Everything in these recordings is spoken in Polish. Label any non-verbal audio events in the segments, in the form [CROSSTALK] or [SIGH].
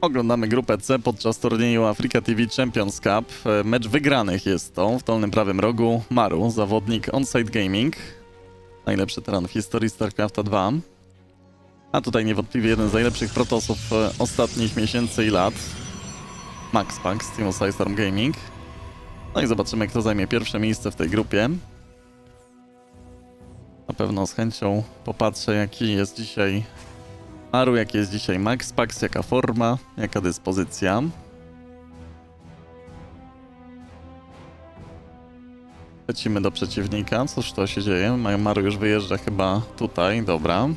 Oglądamy grupę C podczas turnieju Africa TV Champions Cup. E, Mecz wygranych jest to w dolnym prawym rogu. Maru, zawodnik Onside Gaming. Najlepszy teran w historii StarCrafta 2. A tutaj niewątpliwie jeden z najlepszych protosów e, ostatnich miesięcy i lat. Max Pack z Team Storm Gaming. No i zobaczymy, kto zajmie pierwsze miejsce w tej grupie. Na pewno z chęcią popatrzę, jaki jest dzisiaj Maru, jaki jest dzisiaj Max Pax, jaka forma, jaka dyspozycja. Lecimy do przeciwnika. Cóż to się dzieje? Ma- Maru już wyjeżdża chyba tutaj, dobra.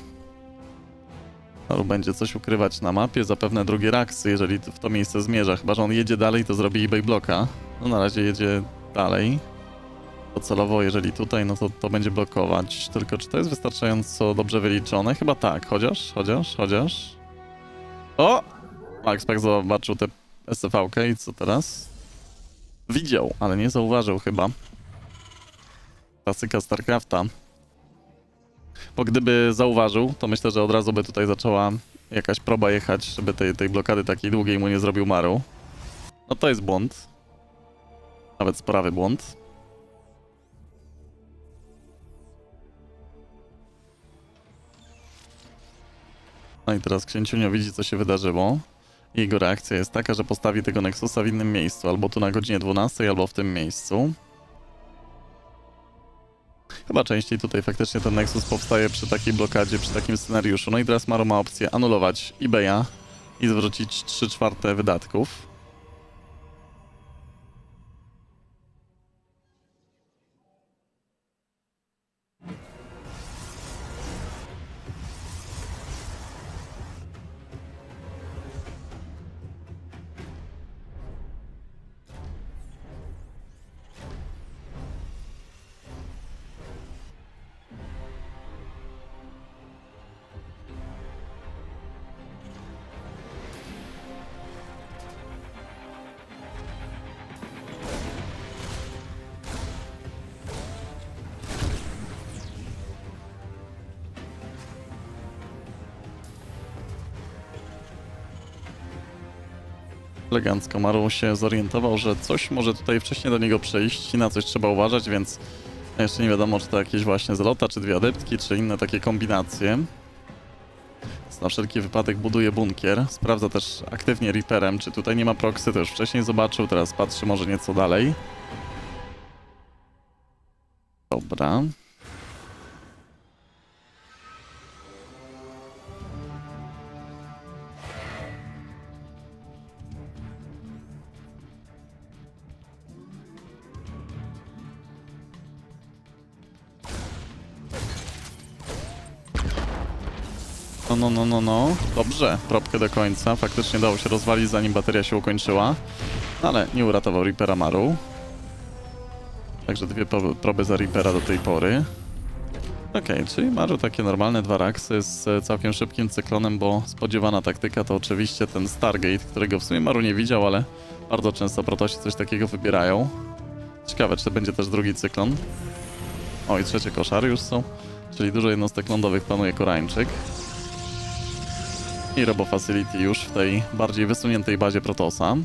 Maru będzie coś ukrywać na mapie, zapewne drugie raksy, jeżeli w to miejsce zmierza. Chyba, że on jedzie dalej, to zrobi eBay bloka. No na razie jedzie dalej. Docelowo, jeżeli tutaj, no to to będzie blokować. Tylko czy to jest wystarczająco dobrze wyliczone? Chyba tak, chociaż, chociaż, chociaż. O! Max Pack zobaczył tę SCV-kę i co teraz? Widział, ale nie zauważył chyba. Klasyka StarCrafta. Bo gdyby zauważył, to myślę, że od razu by tutaj zaczęła jakaś proba jechać, żeby tej, tej blokady takiej długiej mu nie zrobił Maru. No to jest błąd. Nawet sporawy błąd. No i teraz księciunio widzi, co się wydarzyło. Jego reakcja jest taka, że postawi tego Nexusa w innym miejscu, albo tu na godzinie 12, albo w tym miejscu. Chyba częściej tutaj faktycznie ten Nexus powstaje przy takiej blokadzie, przy takim scenariuszu. No i teraz Maro ma opcję anulować eBaya i zwrócić 3 czwarte wydatków. Elegancko Maru się zorientował, że coś może tutaj wcześniej do niego przyjść i na coś trzeba uważać, więc jeszcze nie wiadomo, czy to jakieś właśnie zlota, czy dwie adeptki, czy inne takie kombinacje. Więc na wszelki wypadek buduje bunkier. Sprawdza też aktywnie Reaperem, czy tutaj nie ma proxy, to już wcześniej zobaczył, teraz patrzy może nieco dalej. Dobra. No, no, no, no, no. Dobrze, probkę do końca. Faktycznie dało się rozwalić, zanim bateria się ukończyła. Ale nie uratował Reapera Maru. Także dwie pro- proby za Reapera do tej pory. Okej, czyli Maru takie normalne dwa raksy z e, całkiem szybkim cyklonem, bo spodziewana taktyka to oczywiście ten Stargate, którego w sumie Maru nie widział, ale bardzo często protosi coś takiego wybierają. Ciekawe, czy będzie też drugi cyklon. O, i trzecie koszary już są. Czyli dużo jednostek lądowych planuje Korańczyk. I Robo Facility już w tej bardziej wysuniętej bazie Protosa.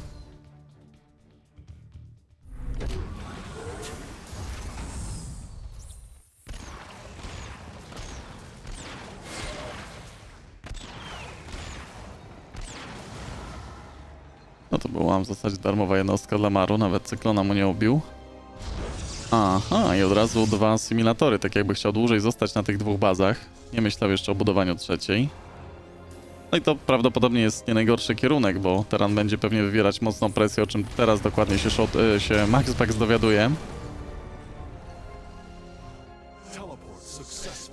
No to była w zasadzie darmowa jednostka dla Maru, nawet cyklona mu nie ubił. Aha, i od razu dwa symulatory, tak jakby chciał dłużej zostać na tych dwóch bazach. Nie myślał jeszcze o budowaniu trzeciej. No i to prawdopodobnie jest nie najgorszy kierunek, bo Teran będzie pewnie wywierać mocną presję, o czym teraz dokładnie się, shot, y, się Max Pax dowiaduje.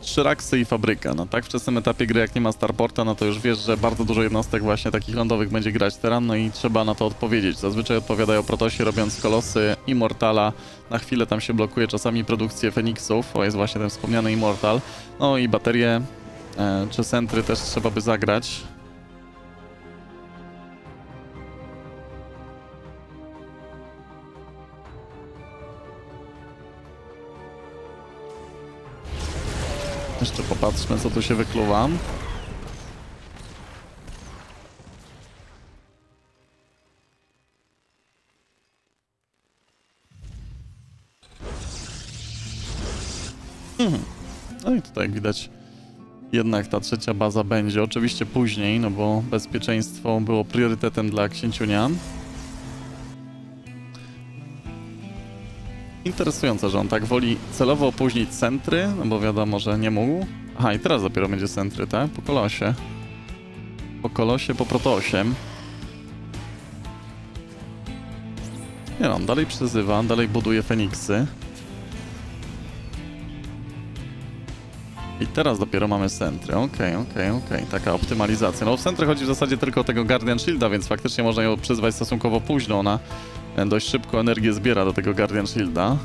Trzy raksy i fabryka. No tak wczesnym etapie gry, jak nie ma Starporta, no to już wiesz, że bardzo dużo jednostek właśnie takich lądowych będzie grać Teran, no i trzeba na to odpowiedzieć. Zazwyczaj odpowiadają protosi, robiąc kolosy Immortala. Na chwilę tam się blokuje czasami produkcję Feniksów, o jest właśnie ten wspomniany Immortal. No i baterie E, Chess też trzeba by zagrać. Jeszcze popatrzmy, co tu się wykluwam. Mhm. No i tutaj widać jednak ta trzecia baza będzie. Oczywiście później, no bo bezpieczeństwo było priorytetem dla księciunia. Interesujące, że on tak woli celowo opóźnić centry, no bo wiadomo, że nie mógł. Aha, i teraz dopiero będzie centry, tak? Po kolosie. Po kolosie, po protosie. Nie no, dalej przezywa, dalej buduje Feniksy. I teraz dopiero mamy centry. Okej, okej, okej. Taka optymalizacja. No w centry chodzi w zasadzie tylko o tego Guardian Shielda, więc faktycznie można ją przyzwać stosunkowo późno. Ona dość szybko energię zbiera do tego Guardian Shielda.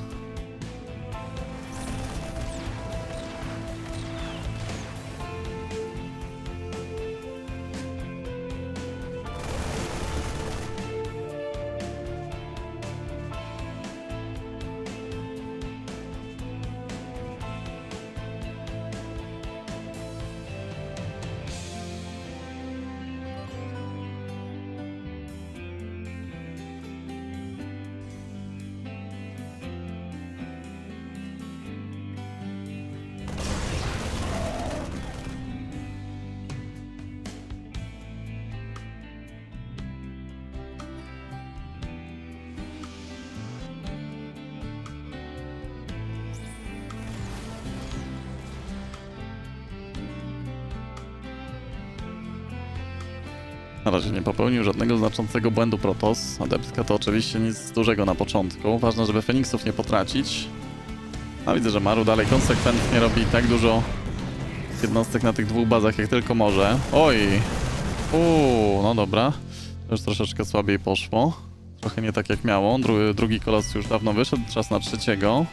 Na razie nie popełnił żadnego znaczącego błędu Protoss. Adeptka to oczywiście nic dużego na początku. Ważne, żeby Feniksów nie potracić. A widzę, że Maru dalej konsekwentnie robi tak dużo jednostek na tych dwóch bazach, jak tylko może. Oj! Uuu, no dobra. Już troszeczkę słabiej poszło. Trochę nie tak jak miało. Dru drugi kolos już dawno wyszedł, czas na trzeciego.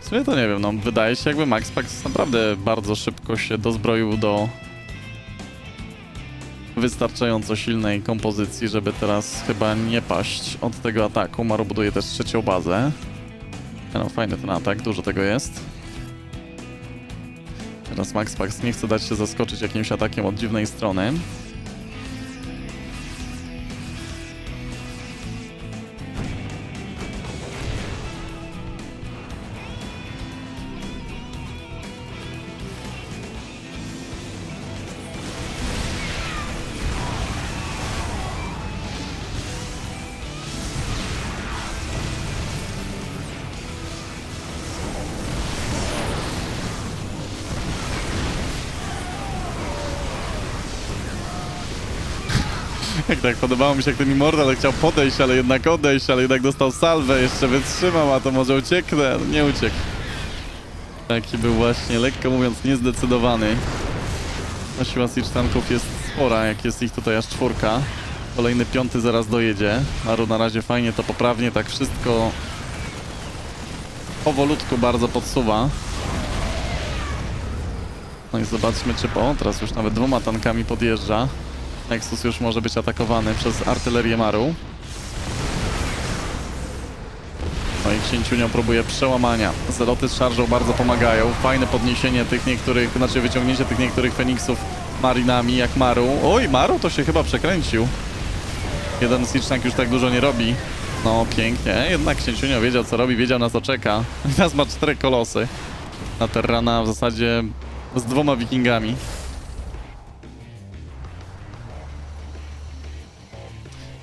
W sumie to nie wiem, no wydaje się jakby Max Pax naprawdę bardzo szybko się dozbroił do wystarczająco silnej kompozycji, żeby teraz chyba nie paść od tego ataku. Maru buduje też trzecią bazę. No fajny ten atak, dużo tego jest. Teraz Max Pax nie chce dać się zaskoczyć jakimś atakiem od dziwnej strony. Tak podobało mi się, jak ten Immortal chciał podejść, ale jednak odejść, ale jednak dostał salwę, jeszcze wytrzymał, a to może ucieknę. Nie uciekł. Taki był właśnie, lekko mówiąc, niezdecydowany. No siła Siege tanków jest spora, jak jest ich tutaj aż czwórka. Kolejny piąty zaraz dojedzie. Maru na razie fajnie to poprawnie, tak wszystko powolutku bardzo podsuwa. No i zobaczmy, czy po. Teraz już nawet dwoma tankami podjeżdża. Nexus już może być atakowany przez artylerię Maru. No i księciunią próbuje przełamania. Zeloty z szarżą bardzo pomagają. Fajne podniesienie tych niektórych, znaczy wyciągnięcie tych niektórych Feniksów marinami jak Maru. Oj, Maru to się chyba przekręcił. Jeden Tank już tak dużo nie robi. No pięknie, jednak księciunio wiedział co robi, wiedział na co czeka. [LAUGHS] Teraz ma cztery kolosy. Na Terrana w zasadzie z dwoma wikingami.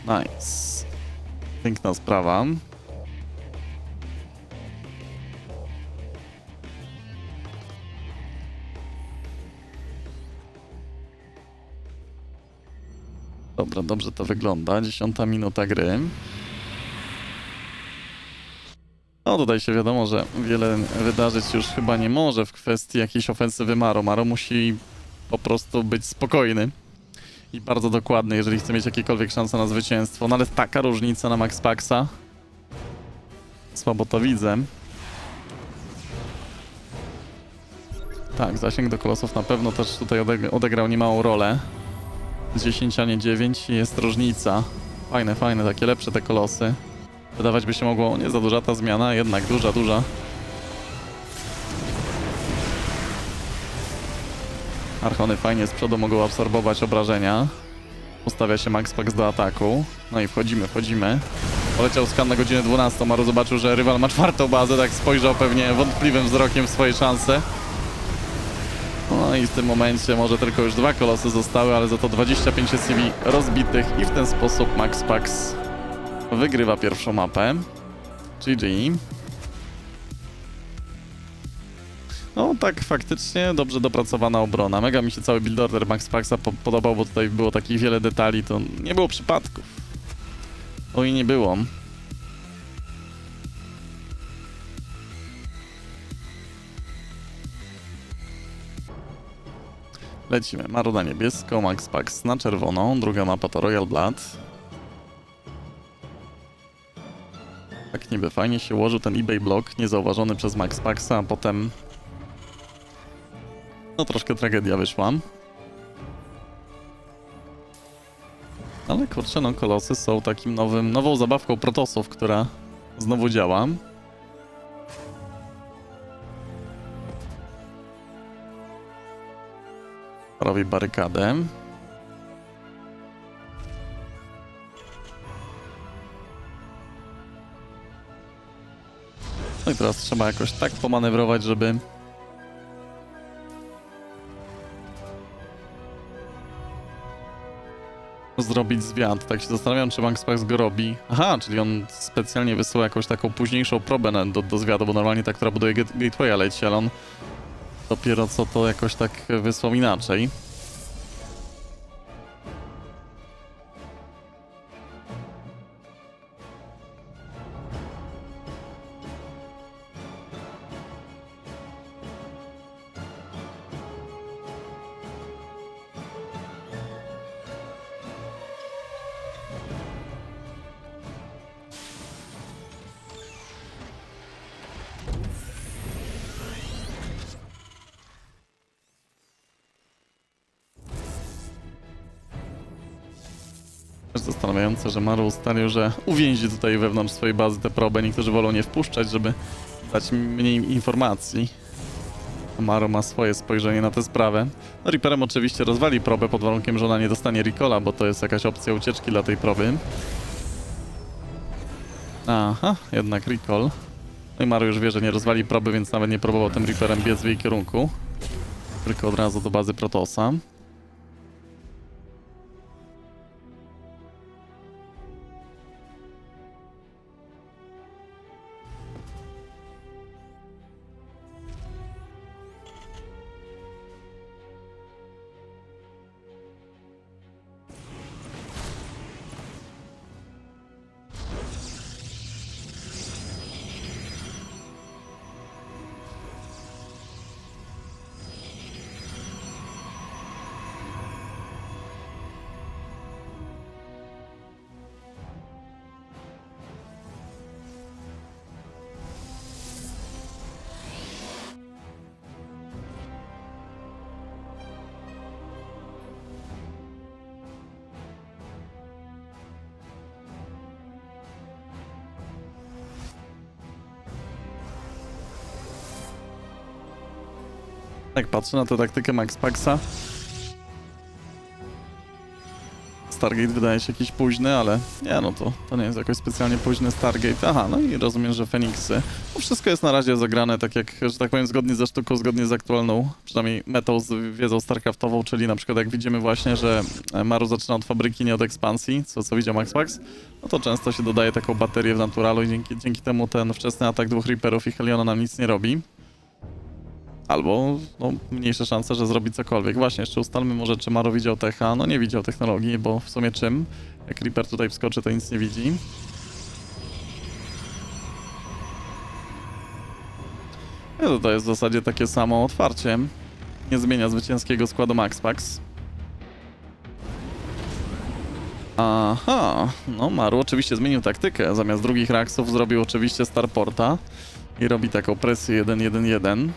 Nice. Piękna sprawa. Dobra, dobrze to wygląda. Dziesiąta minuta gry. No tutaj się wiadomo, że wiele wydarzyć już chyba nie może w kwestii jakiejś ofensywy Maro. Maro musi po prostu być spokojny i bardzo dokładny, jeżeli chce mieć jakiekolwiek szanse na zwycięstwo. No ale taka różnica na Max Paxa. Słabo to widzę. Tak, zasięg do kolosów na pewno też tutaj odeg odegrał niemałą rolę. 10, a nie 9 jest różnica. Fajne, fajne, takie lepsze te kolosy. Wydawać by się mogło nie za duża ta zmiana, jednak duża, duża. Archony fajnie z przodu mogą absorbować obrażenia. Ustawia się Max Pax do ataku. No i wchodzimy, wchodzimy. Poleciał skan na godzinę 12, Maru zobaczył, że rywal ma czwartą bazę, tak spojrzał pewnie wątpliwym wzrokiem w swoje szanse. No i w tym momencie może tylko już dwa kolosy zostały, ale za to 25 SCV rozbitych i w ten sposób Max Pax wygrywa pierwszą mapę. GG. No tak, faktycznie dobrze dopracowana obrona. Mega mi się cały build order Max Paxa po podobał, bo tutaj było takich wiele detali, to nie było przypadków. O i nie było. Lecimy. Maru na niebiesko, Max Pax na czerwoną, druga mapa to Royal Blood. Tak niby fajnie się ułożył ten eBay block, niezauważony przez Max Paxa, a potem... No troszkę tragedia wyszła. Ale kurczę, no kolosy są takim nowym, nową zabawką protosów, która znowu działa. Robi barykadę. No i teraz trzeba jakoś tak pomanewrować, żeby zrobić zwiat. Tak się zastanawiam, czy Max Pax go robi. Aha, czyli on specjalnie wysyła jakąś taką późniejszą probę do, do zwiadu, bo normalnie ta, która buduje gate- gatewaya leci, ale on dopiero co to jakoś tak wysłał inaczej. Zastanawiające, że Maru ustalił, że uwięzi tutaj wewnątrz swojej bazy tę probę. Niektórzy wolą nie wpuszczać, żeby dać mniej informacji. Maru ma swoje spojrzenie na tę sprawę. No Reaperem oczywiście rozwali probę pod warunkiem, że ona nie dostanie recola, bo to jest jakaś opcja ucieczki dla tej proby. Aha, jednak recall. No i Maru już wie, że nie rozwali proby, więc nawet nie próbował tym Reaperem biec w jej kierunku. Tylko od razu do bazy Protosa. Tak patrzę na tę taktykę Max Paxa. Stargate wydaje się jakiś późny, ale nie no to, to nie jest jakoś specjalnie późny Stargate. Aha, no i rozumiem, że Feniksy. No wszystko jest na razie zagrane tak jak, że tak powiem, zgodnie ze sztuką, zgodnie z aktualną, przynajmniej metą, z wiedzą StarCraftową, czyli na przykład jak widzimy właśnie, że e, Maru zaczyna od fabryki, nie od ekspansji, co, co widział Max Pax, no to często się dodaje taką baterię w naturalu i dzięki, dzięki temu ten wczesny atak dwóch Reaperów i Heliona nam nic nie robi. Albo no, mniejsze szanse, że zrobi cokolwiek. Właśnie, jeszcze ustalmy może, czy Maro widział Techa. No nie widział technologii, bo w sumie czym? Jak Reaper tutaj wskoczy, to nic nie widzi. No to, to jest w zasadzie takie samo otwarcie. Nie zmienia zwycięskiego składu Max Pax. Aha, no Maru oczywiście zmienił taktykę. Zamiast drugich reaksów zrobił oczywiście Starporta i robi taką presję 1-1-1.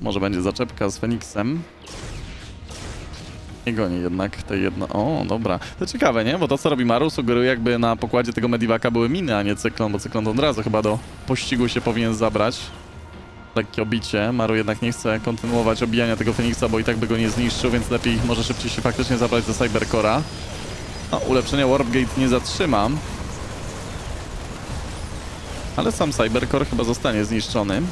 Może będzie zaczepka z Feniksem. Nie goni jednak tej jedno... O, dobra. To ciekawe, nie? Bo to, co robi Maru, sugeruje jakby na pokładzie tego Medivaka były miny, a nie cyklon, bo cyklon od razu chyba do pościgu się powinien zabrać. Lekkie obicie. Maru jednak nie chce kontynuować obijania tego Feniksa, bo i tak by go nie zniszczył, więc lepiej może szybciej się faktycznie zabrać do Cybercora. No, ulepszenia Warpgate nie zatrzymam. Ale sam Cybercore chyba zostanie zniszczony.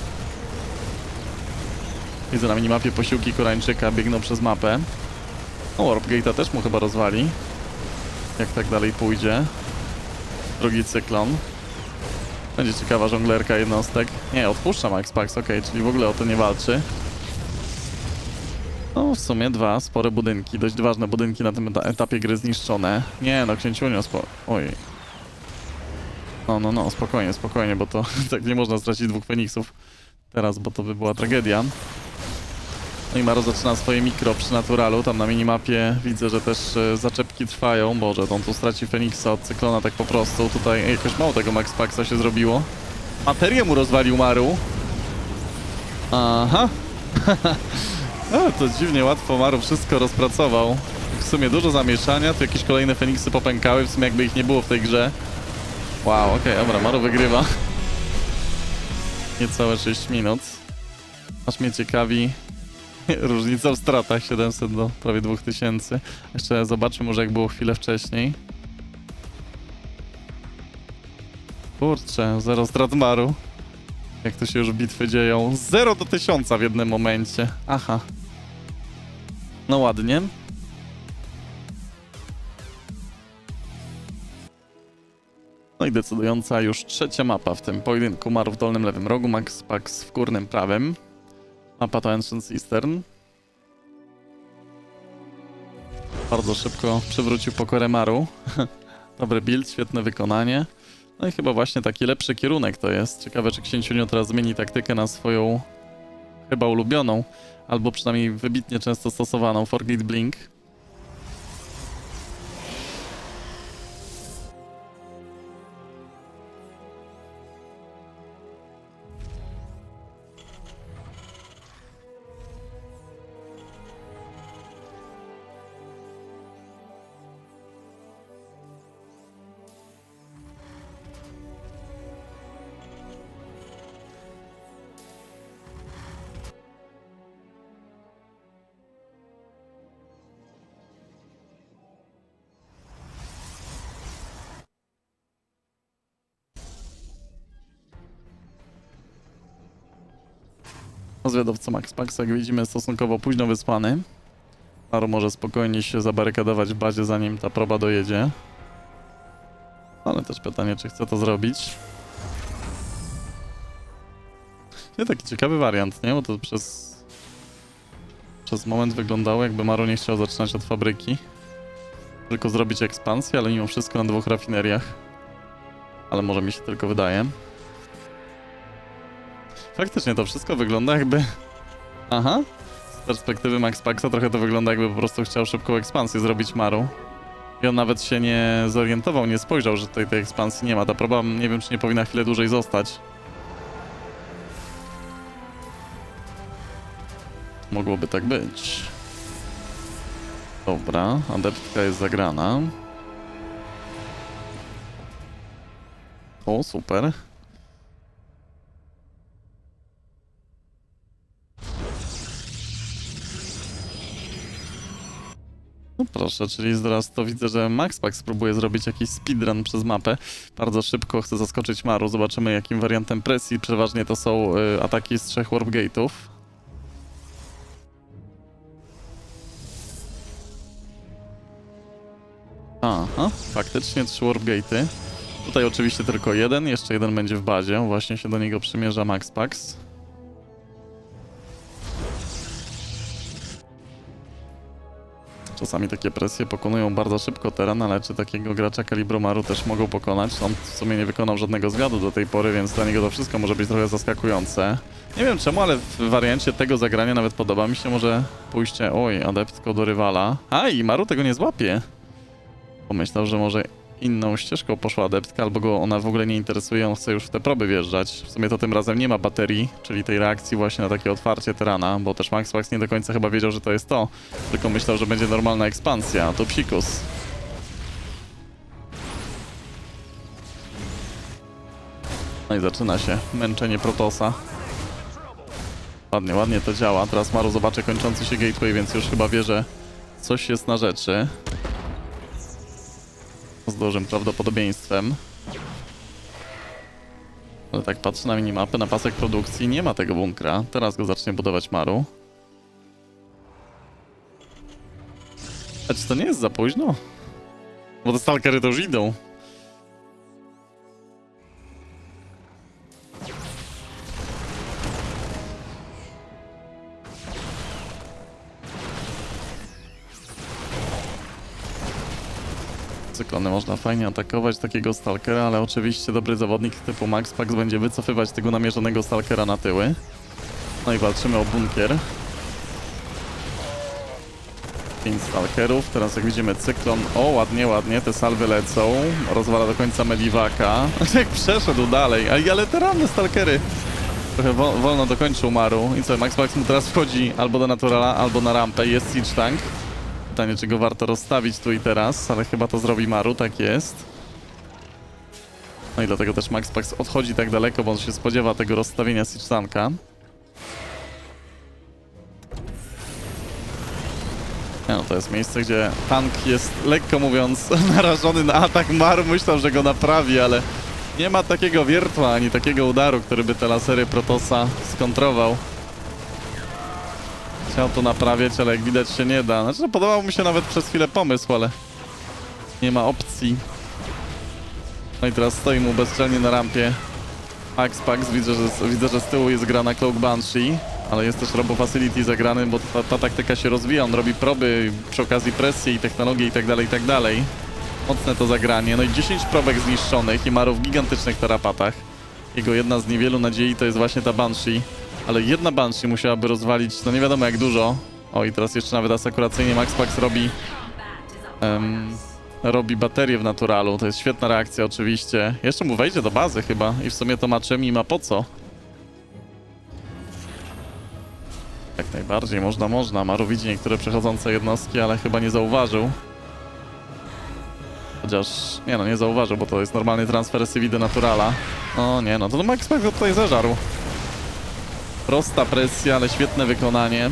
Widzę na minimapie posiłki Koreańczyka biegną przez mapę. O, Warpgate'a też mu chyba rozwali. Jak tak dalej pójdzie. Drugi cyklon. Będzie ciekawa żonglerka jednostek. Nie, odpuszcza Max Pax, okej, czyli w ogóle o to nie walczy. No, w sumie dwa spore budynki, dość ważne budynki na tym eta- etapie gry zniszczone. Nie, no, księciunio, spo... Oj. No, no, no, spokojnie, spokojnie, bo to [LAUGHS] tak nie można stracić dwóch Feniksów teraz, bo to by była tragedia. No i Maro zaczyna swoje mikro przy naturalu, tam na minimapie widzę, że też e, zaczepki trwają. Boże, on tu straci Feniksa od Cyklona tak po prostu. Tutaj jakoś mało tego Max Paxa się zrobiło. Materię mu rozwalił Maru. Aha. A, [LAUGHS] to dziwnie łatwo Maru wszystko rozpracował. W sumie dużo zamieszania, tu jakieś kolejne Feniksy popękały, w sumie jakby ich nie było w tej grze. Wow, okej, dobra, Maru wygrywa. [LAUGHS] Niecałe 6 minut. Aż mnie ciekawi [LAUGHS] różnica w stratach 700 do prawie 2000. Jeszcze zobaczmy może jak było chwilę wcześniej. Kurczę, zero strat Maru. Jak to się już bitwy dzieją. 0 do 1000 w jednym momencie. Aha. No ładnie. No i decydująca już trzecia mapa w tym pojedynku. Maru w dolnym lewym rogu, Max Pax w górnym prawym. Mapa to Ancient Eastern. Bardzo szybko przywrócił pokorę Maru. [LAUGHS] Dobry build, świetne wykonanie. No i chyba właśnie taki lepszy kierunek to jest. Ciekawe, czy Księciunio teraz zmieni taktykę na swoją chyba ulubioną, albo przynajmniej wybitnie często stosowaną Forget Blink. Zwiadowca Max Pax, jak widzimy, stosunkowo późno wyspany. Maru może spokojnie się zabarykadować w bazie, zanim ta proba dojedzie. Ale też pytanie, czy chce to zrobić. Nie, taki ciekawy wariant, nie? Bo to przez... Przez moment wyglądało, jakby Maru nie chciał zaczynać od fabryki. Tylko zrobić ekspansję, ale mimo wszystko na dwóch rafineriach. Ale może mi się tylko wydaje. Faktycznie to wszystko wygląda jakby... Aha. Z perspektywy Max Paxa trochę to wygląda jakby po prostu chciał szybką ekspansję zrobić Maru. I on nawet się nie zorientował, nie spojrzał, że tutaj tej ekspansji nie ma. Ta proba nie wiem, czy nie powinna chwilę dłużej zostać. Mogłoby tak być. Dobra, adeptka jest zagrana. O, super. Proszę, czyli zaraz to widzę, że Max Pax spróbuje zrobić jakiś speedrun przez mapę. Bardzo szybko chce zaskoczyć Maru. Zobaczymy jakim wariantem presji. Przeważnie to są y, ataki z trzech warp gate'ów. Aha, faktycznie trzy warp gate'y. Tutaj oczywiście tylko jeden, jeszcze jeden będzie w bazie. Właśnie się do niego przymierza Max Czasami takie presje pokonują bardzo szybko teren, ale czy takiego gracza kalibru Maru też mogą pokonać? On w sumie nie wykonał żadnego zwiadu do tej pory, więc dla niego to wszystko może być trochę zaskakujące. Nie wiem czemu, ale w wariancie tego zagrania nawet podoba mi się może pójście, oj, adeptko do rywala. A i Maru tego nie złapie. Pomyślał, że może inną ścieżką poszła adeptka, albo go ona w ogóle nie interesuje, on chce już w te proby wjeżdżać. W sumie to tym razem nie ma baterii, czyli tej reakcji właśnie na takie otwarcie terana, bo też Max Wax nie do końca chyba wiedział, że to jest to, tylko myślał, że będzie normalna ekspansja, to psikus. No i zaczyna się męczenie Protosa. Ładnie, ładnie to działa. Teraz Maru zobaczy kończący się gateway, więc już chyba wie, że coś jest na rzeczy. Z dużym prawdopodobieństwem. Ale tak patrzę na minimapę, na pasek produkcji, nie ma tego bunkra. Teraz go zacznie budować Maru. A czy to nie jest za późno? Bo te stalkery to już idą. Cyklony można fajnie atakować takiego stalkera, ale oczywiście dobry zawodnik typu Max Pax będzie wycofywać tego namierzonego stalkera na tyły. No i walczymy o bunkier. Pięć stalkerów, teraz jak widzimy cyklon, o ładnie, ładnie, te salwy lecą, rozwala do końca Mediwaka, jak [LAUGHS] przeszedł dalej, Aj, ale te ranne stalkery, trochę wo wolno dokończył Maru i co, Max Max mu teraz wchodzi albo do Naturala, albo na rampę, jest Siege Tank, pytanie czy go warto rozstawić tu i teraz, ale chyba to zrobi Maru, tak jest. No i dlatego też Max Pax odchodzi tak daleko, bo on się spodziewa tego rozstawienia Siege Tanka. Nie no, to jest miejsce, gdzie tank jest, lekko mówiąc, [LAUGHS] narażony na atak Maru. Myślał, że go naprawi, ale nie ma takiego wiertła, ani takiego udaru, który by te lasery Protosa skontrował. Chciał to naprawiać, ale jak widać się nie da. Znaczy, podobał mi się nawet przez chwilę pomysł, ale nie ma opcji. No i teraz stoi mu bezczelnie na rampie. Pax Pax, widzę, że, widzę, że z tyłu jest grana Cloak Banshee, ale jest też Robo Facility zagrany, bo ta, ta taktyka się rozwija, on robi proby przy okazji presji i technologii tak tak dalej. Mocne to zagranie, no i 10 probek zniszczonych i Maru w gigantycznych tarapatach. Jego jedna z niewielu nadziei to jest właśnie ta Banshee, ale jedna Banshee musiałaby rozwalić, no nie wiadomo jak dużo. O i teraz jeszcze nawet asekuracyjnie Max Pax robi em, robi baterię w naturalu. To jest świetna reakcja oczywiście. Jeszcze mu wejdzie do bazy chyba i w sumie to ma czym i ma po co. Jak najbardziej, można, można. Maru widzi niektóre przechodzące jednostki, ale chyba nie zauważył. Chociaż, nie no, nie zauważył, bo to jest normalny transfer CV do Naturala. No nie no, to Max Pax go tutaj zeżarł. Prosta presja, ale świetne wykonanie.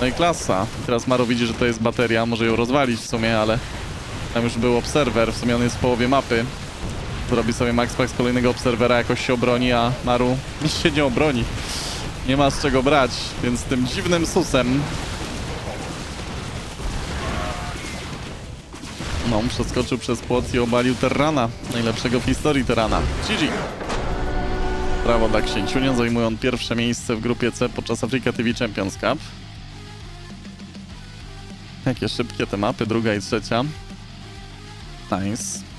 No i klasa. Teraz Maru widzi, że to jest bateria, może ją rozwalić w sumie, ale tam już był obserwer, w sumie on jest w połowie mapy. Zrobi sobie Max Pax kolejnego obserwera, jakoś się obroni, a Maru [LAUGHS] się nie obroni. Nie ma z czego brać, więc tym dziwnym susem... No, przeskoczył przez płot i obalił Terrana, najlepszego w historii Terrana. GG! Brawo dla Księciunia, zajmują pierwsze miejsce w grupie C podczas Africa TV Champions Cup. Jakie szybkie te mapy, druga i trzecia. Nice.